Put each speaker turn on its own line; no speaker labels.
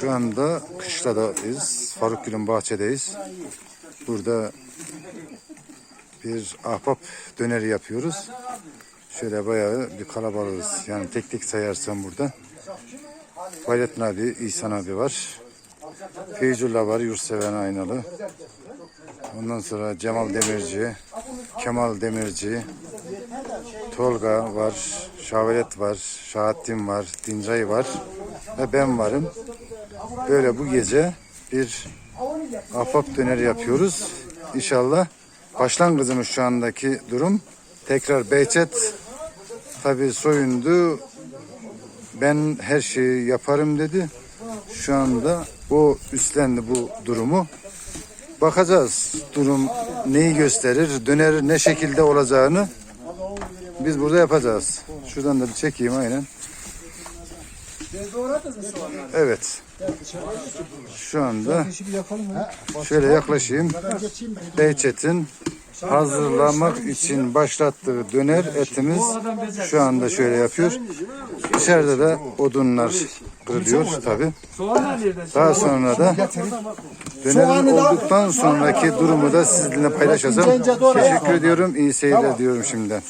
Şu anda kışladayız. Farukgül'ün bahçedeyiz. Burada bir ahbap döneri yapıyoruz. Şöyle bayağı bir kalabalığız. Yani tek tek sayarsam burada. Fahrettin abi, İhsan abi var. Feyzullah var, Yurtseven Aynalı. Ondan sonra Cemal Demirci, Kemal Demirci, Tolga var, Şavelet var, Şahattin var, Dincay var ve ben varım. Böyle bu gece bir ahbap döneri yapıyoruz. İnşallah başlangıcımız şu andaki durum. Tekrar Behçet tabi soyundu. Ben her şeyi yaparım dedi. Şu anda o üstlendi bu durumu. Bakacağız durum neyi gösterir, döner ne şekilde olacağını biz burada yapacağız. Şuradan da bir çekeyim aynen. Evet. Şu anda şöyle yaklaşayım. Behçet'in hazırlamak için başlattığı döner etimiz şu anda şöyle yapıyor. İçeride de odunlar kırılıyor tabi. Daha sonra da dönerin olduktan sonraki durumu da sizinle paylaşacağım. Teşekkür ediyorum. İyi seyirler diyorum şimdiden.